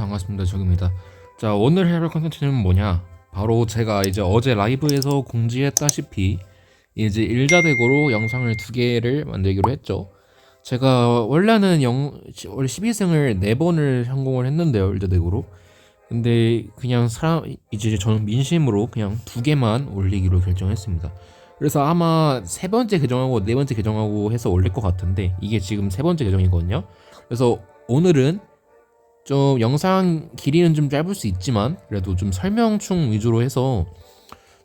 반갑습니다. 적입니다. 자, 오늘 해볼 컨텐츠는 뭐냐? 바로 제가 이제 어제 라이브에서 공지했다시피 이제 일자대고로 영상을 두 개를 만들기로 했죠. 제가 원래는 영 원래 12승을 네 번을 성공을 했는데요, 일자대고로. 근데 그냥 사람 이제 저는 민심으로 그냥 두 개만 올리기로 결정했습니다. 그래서 아마 세 번째 계정하고 네 번째 계정하고 해서 올릴 것 같은데 이게 지금 세 번째 계정이거든요. 그래서 오늘은 좀 영상 길이는 좀 짧을 수 있지만 그래도 좀 설명충 위주로 해서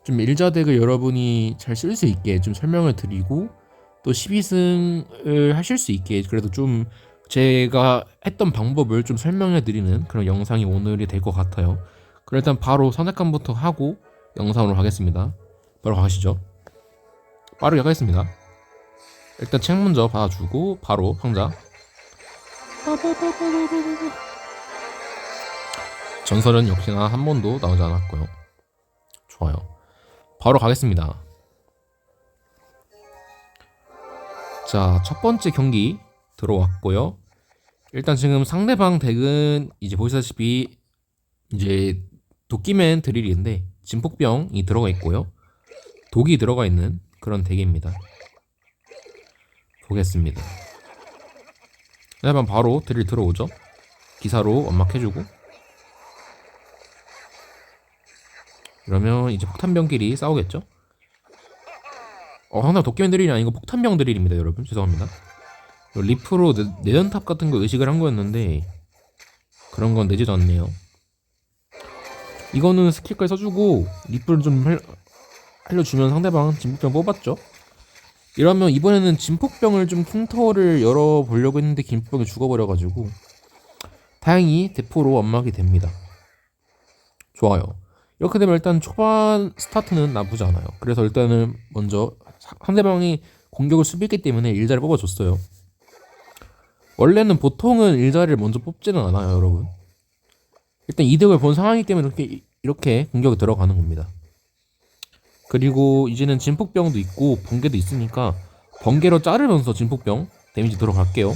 좀 일자덱을 여러분이 잘 쓸 수 있게 좀 설명을 드리고 또 12승을 하실 수 있게 그래도 좀 제가 했던 방법을 좀 설명해 드리는 그런 영상이 오늘이 될 것 같아요. 그럼 일단 바로 선택감부터 하고 영상으로 가겠습니다. 바로 가시죠. 빠르게 가겠습니다. 일단 책 먼저 받아주고 바로 상자 전설은 역시나 한 번도 나오지 않았고요. 좋아요. 바로 가겠습니다. 자, 첫 번째 경기 들어왔고요. 일단 지금 상대방 덱은 이제 보시다시피 이제 도끼맨 드릴인데 진폭병이 들어가 있고요. 독이 들어가 있는 그런 덱입니다. 보겠습니다. 그다음 바로 드릴 들어오죠. 기사로 완막해주고 그러면 이제 폭탄병끼리 싸우겠죠? 어, 항상 도끼맨 드릴이 아니고 폭탄병 드릴입니다, 여러분. 죄송합니다. 리프로 네, 내전탑 같은 거 의식을 한 거였는데 그런 건 내지도 않네요. 이거는 스킬까지 써주고 리프를 좀 할, 알려주면 상대방 진폭병 뽑았죠. 이러면 이번에는 진폭병을 좀 킹터를 열어보려고 했는데 김폭병이 죽어버려가지고 다행히 대포로 완막이 됩니다. 좋아요. 이렇게 되면 일단 초반 스타트는 나쁘지 않아요. 그래서 일단은 먼저 상대방이 공격을 수비했기 때문에 일자를 뽑아줬어요. 원래는 보통은 일자를 먼저 뽑지는 않아요, 여러분. 일단 이득을 본 상황이기 때문에 이렇게 이렇게 공격이 들어가는 겁니다. 그리고 이제는 진폭병도 있고 번개도 있으니까 번개로 자르면서 진폭병 데미지 들어갈게요.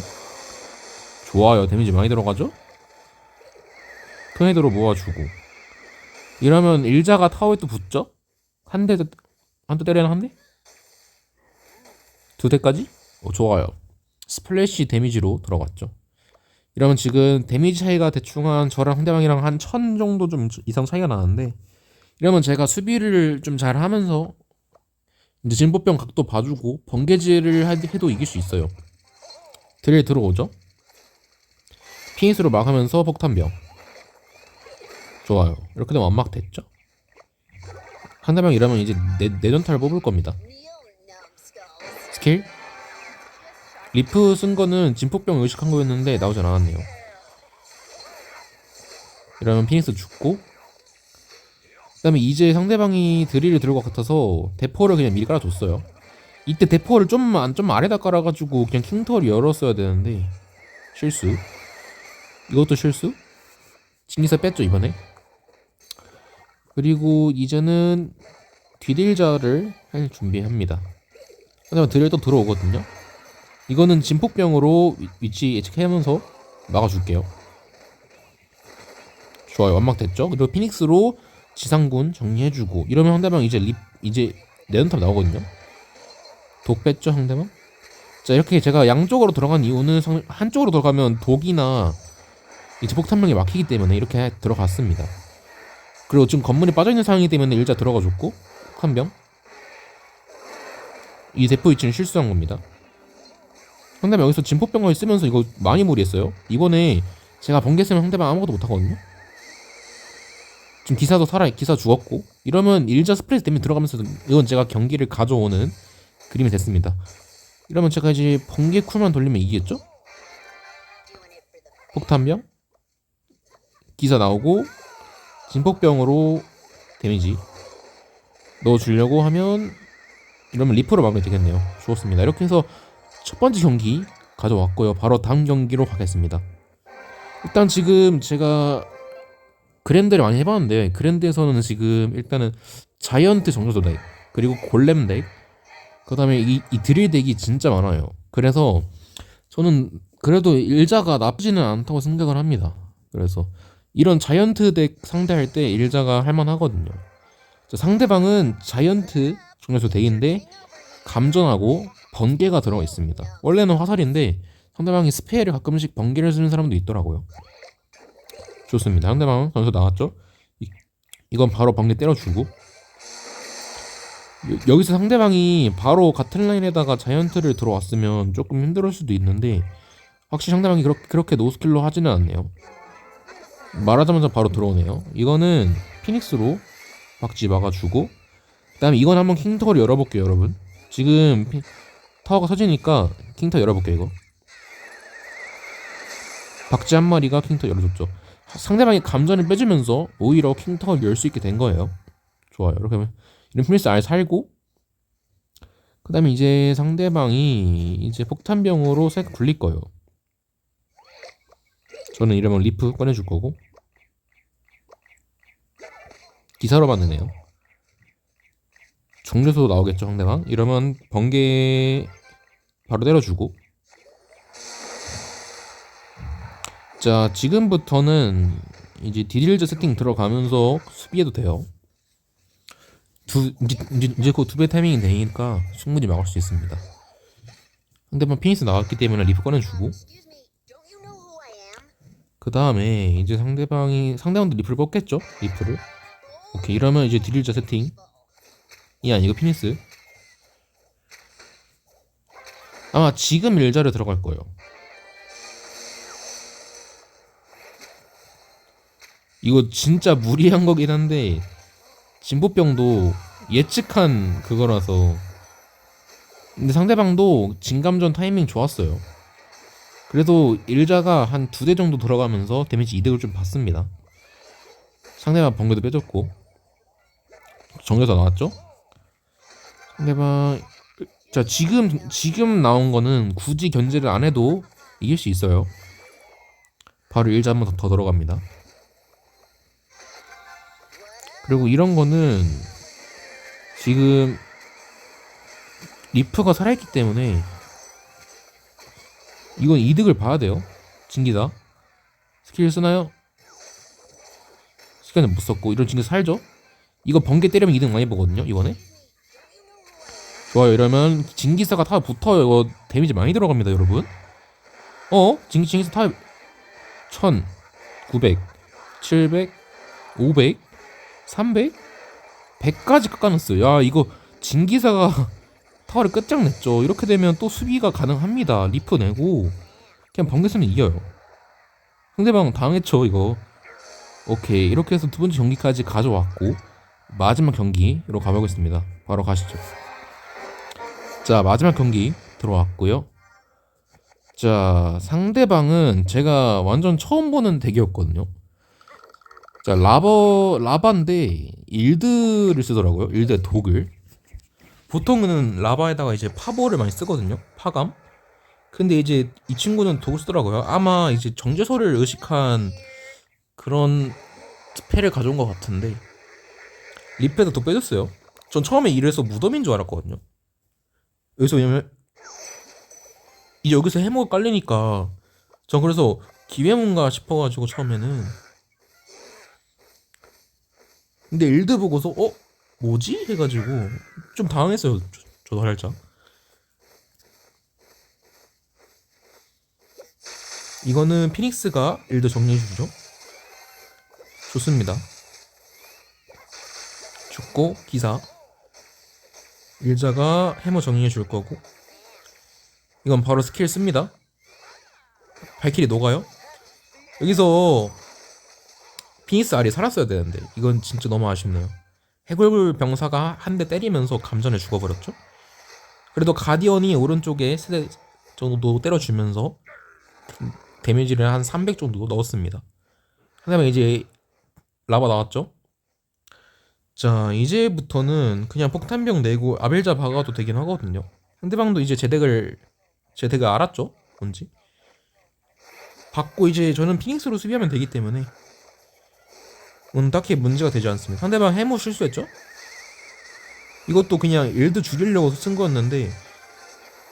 좋아요, 데미지 많이 들어가죠? 토네이도로 모아주고 이러면 일자가 타워에 또 붙죠? 한 대, 한 대 때리나 한 대? 두 대까지? 어, 좋아요. 스플래시 데미지로 들어갔죠. 이러면 지금 데미지 차이가 대충 한 저랑 상대방이랑 한 천 정도 좀 이상 차이가 나는데 이러면 제가 수비를 좀 잘 하면서 이제 진보병 각도 봐주고 번개질을 해도 이길 수 있어요. 드릴 들어오죠? 피니스로 막으면서 폭탄병. 좋아요. 이렇게 되면 완막 됐죠? 상대방 이러면 이제 내, 내전탈 뽑을 겁니다. 스킬? 리프 쓴 거는 진폭병 의식한 거였는데 나오지 않았네요. 이러면 피닉스 죽고 그 다음에 이제 상대방이 드릴을 들고 것 같아서 대포를 그냥 미리 깔아줬어요. 이때 대포를 좀, 안, 좀 아래다 깔아가지고 그냥 킹터를 열었어야 되는데 실수. 이것도 실수. 진기사 뺐죠 이번에. 그리고 이제는 뒤딜자를 할 준비합니다. 하지만 드릴 또 들어오거든요. 이거는 진폭병으로 위- 위치 예측하면서 막아줄게요. 좋아요, 완막됐죠? 그리고 피닉스로 지상군 정리해주고 이러면 상대방 이제 립 이제 내연탑 나오거든요. 독 뺐죠 상대방? 자 이렇게 제가 양쪽으로 들어간 이유는 상- 한쪽으로 들어가면 독이나 이제 폭탄병이 막히기 때문에 이렇게 들어갔습니다. 그리고 지금 건물이 빠져있는 상황이기 때문에 일자 들어가줬고 폭탄병 이 대포 위치는 실수한 겁니다. 상대방 여기서 진폭병을 쓰면서 이거 많이 무리했어요. 이번에 제가 번개 쓰면 상대방 아무것도 못하거든요. 지금 기사도 살아 기사 죽었고 이러면 일자 스프레스 때문에 들어가면서 이건 제가 경기를 가져오는 그림이 됐습니다. 이러면 제가 이제 번개 쿨만 돌리면 이기겠죠? 폭탄병 기사 나오고 진폭병으로 데미지 넣어주려고 하면 이러면 리프로 막으면 되겠네요. 좋습니다. 이렇게 해서 첫 번째 경기 가져왔고요. 바로 다음 경기로 가겠습니다. 일단 지금 제가 그랜드를 많이 해봤는데 그랜드에서는 지금 일단은 자이언트 정조조 덱 그리고 골렘 덱 그다음에 이, 이 드릴 덱이 진짜 많아요. 그래서 저는 그래도 일자가 나쁘지는 않다고 생각을 합니다. 그래서 이런 자이언트 덱 상대할 때 일자가 할만하거든요. 자, 상대방은 자이언트 정렬소 덱인데 감전하고 번개가 들어가 있습니다. 원래는 화살인데 상대방이 스페어를 가끔씩 번개를 쓰는 사람도 있더라고요. 좋습니다. 상대방 선수 나왔죠? 이, 이건 바로 번개 때려주고 여- 여기서 상대방이 바로 같은 라인에다가 자이언트를 들어왔으면 조금 힘들 수도 있는데 확실히 상대방이 그렇게, 그렇게 노스킬로 하지는 않네요. 말하자마자 바로 들어오네요. 이거는 피닉스로 박지 막아주고 그다음에 이건 한번 킹터를 열어볼게요, 여러분. 지금 피- 타워가 서지니까 킹터 열어볼게요, 이거. 박쥐 한 마리가 킹터 열어줬죠. 상대방이 감전을 빼주면서 오히려 킹터를 열 수 있게 된 거예요. 좋아요. 이렇게 하면 이런 피닉스 알 살고 그 다음에 이제 상대방이 이제 폭탄병으로 색 굴릴 거예요. 저는 이러면 리프 꺼내줄 거고 기사로 만드네요. 정류소 나오겠죠 상대방. 이러면 번개 바로 때려주고 자 지금부터는 이제 디딜즈 세팅 들어가면서 수비해도 돼요. 두 이제 이제, 이제 곧 두 배 타이밍이 되니까 충분히 막을 수 있습니다. 상대방 피니스 나왔기 때문에 리프 꺼내주고 그 다음에 이제 상대방이 상대방도 리프를 뽑겠죠? 리프를 오케이 이러면 이제 디딜자 세팅 이 아니고 피니스. 아마 지금 일자를 들어갈 거예요. 이거 진짜 무리한 거긴 한데 진보병도 예측한 그거라서. 근데 상대방도 진감전 타이밍 좋았어요 그래도 일자가 한 두 대 정도 들어가면서 데미지 이득을 좀 받습니다. 상대방 번개도 빼줬고 정려서 나왔죠? 상대방 자 지금 지금 나온 거는 굳이 견제를 안 해도 이길 수 있어요. 바로 일자 한번더 들어갑니다. 그리고 이런 거는 지금 리프가 살아있기 때문에 이건 이득을 봐야 돼요. 진기다. 스킬 쓰나요? 시간을 못 썼고 이런 진기 살죠? 이거 번개 때리면 이득 많이 보거든요. 이번에. 좋아요. 이러면 진기사가 타 붙어요. 이거 데미지 많이 들어갑니다, 여러분. 어? 진기 진기사 타 1000, 900, 700, 500, 300, 100까지 깎아놨어요. 야, 이거 진기사가 타워를 끝장냈죠. 이렇게 되면 또 수비가 가능합니다. 리프 내고 그냥 번개 쓰면 이겨요. 상대방 당했죠 이거. 오케이 이렇게 해서 두 번째 경기까지 가져왔고 마지막 경기로 가보겠습니다. 바로 가시죠. 자 마지막 경기 들어왔고요. 자 상대방은 제가 완전 처음 보는 덱이었거든요. 자 라버 라바인데 일드를 쓰더라고요. 일드 독을. 보통은 라바에다가 이제 파보를 많이 쓰거든요. 파감. 근데 이제 이 친구는 독을 쓰더라고요. 아마 이제 정제소를 의식한 그런 스펠을 가져온 것 같은데 리프에도 독 빼줬어요. 전 처음에 이래서 무덤인 줄 알았거든요. 여기서 왜냐면 이제 여기서 해머가 깔리니까 전 그래서 기회문가 싶어가지고 처음에는 근데 일드 보고서 어 뭐지 해가지고 좀 당황했어요. 저, 저도 살짝. 이거는 피닉스가 일드 정리해주죠. 좋습니다. 죽고 기사 일자가 해머 정리해줄 거고 이건 바로 스킬 씁니다. 발길이 녹아요. 여기서 피닉스 알이 살았어야 되는데 이건 진짜 너무 아쉽네요. 해골 병사가 한 대 때리면서 감전에 죽어버렸죠. 그래도 가디언이 오른쪽에 세대 정도 때려주면서 데미지를 한 300 정도 넣었습니다. 그다음에 이제 라바 나왔죠. 자 이제부터는 그냥 폭탄병 내고 아벨자 박아도 되긴 하거든요. 상대방도 이제 제 덱을 제 덱을 알았죠. 뭔지. 받고 이제 저는 피닉스로 수비하면 되기 때문에 은 딱히 문제가 되지 않습니다. 상대방 해모 실수했죠? 이것도 그냥 일드 죽이려고 쓴 거였는데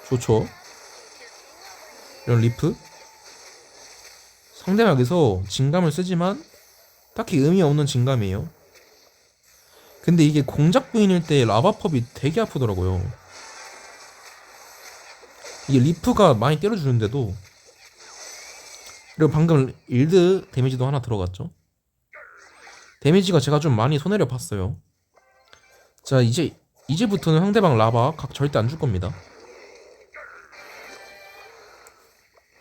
좋죠. 이런 리프 상대방 여기서 진감을 쓰지만 딱히 의미 없는 진감이에요. 근데 이게 공작 부인일 때 라바펍이 되게 아프더라고요. 이게 리프가 많이 때려주는데도 그리고 방금 일드 데미지도 하나 들어갔죠. 데미지가 제가 좀 많이 손해를 봤어요. 자 이제 이제부터는 상대방 라바 각 절대 안 줄 겁니다.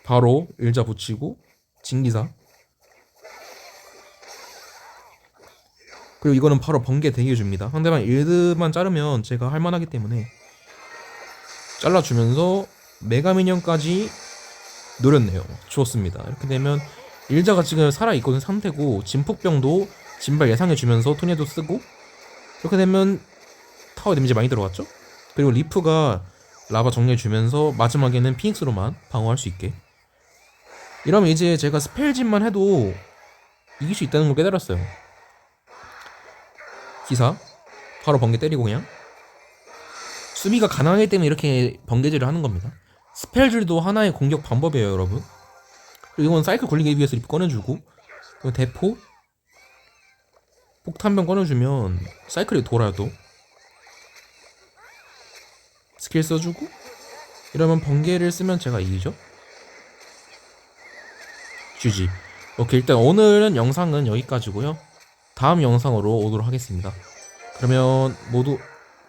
바로 일자 붙이고 진기사 그리고 이거는 바로 번개 대기해 줍니다. 상대방 일드만 자르면 제가 할만하기 때문에 잘라주면서 메가미니언까지 노렸네요. 좋습니다. 이렇게 되면 일자가 지금 살아 있거든 상태고 진폭병도 진발 예상해 주면서 토네도 쓰고 이렇게 되면 타워 데미지 많이 들어갔죠? 그리고 리프가 라바 정리해 주면서 마지막에는 피닉스로만 방어할 수 있게 이러면 이제 제가 스펠진만 해도 이길 수 있다는 걸 깨달았어요. 기사 바로 번개 때리고 그냥 수비가 가능하기 때문에 이렇게 번개질을 하는 겁니다. 스펠줄도 하나의 공격 방법이에요, 여러분. 그리고 이건 사이클 굴리기 위해서 립 꺼내주고 대포 폭탄병 꺼내주면 사이클이 돌아요 또 스킬 써주고 이러면 번개를 쓰면 제가 이기죠? GG 오케이 일단 오늘은 영상은 여기까지고요. 다음 영상으로 오도록 하겠습니다. 그러면 모두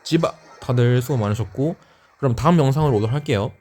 지바 다들 수고 많으셨고 그럼 다음 영상으로 오도록 할게요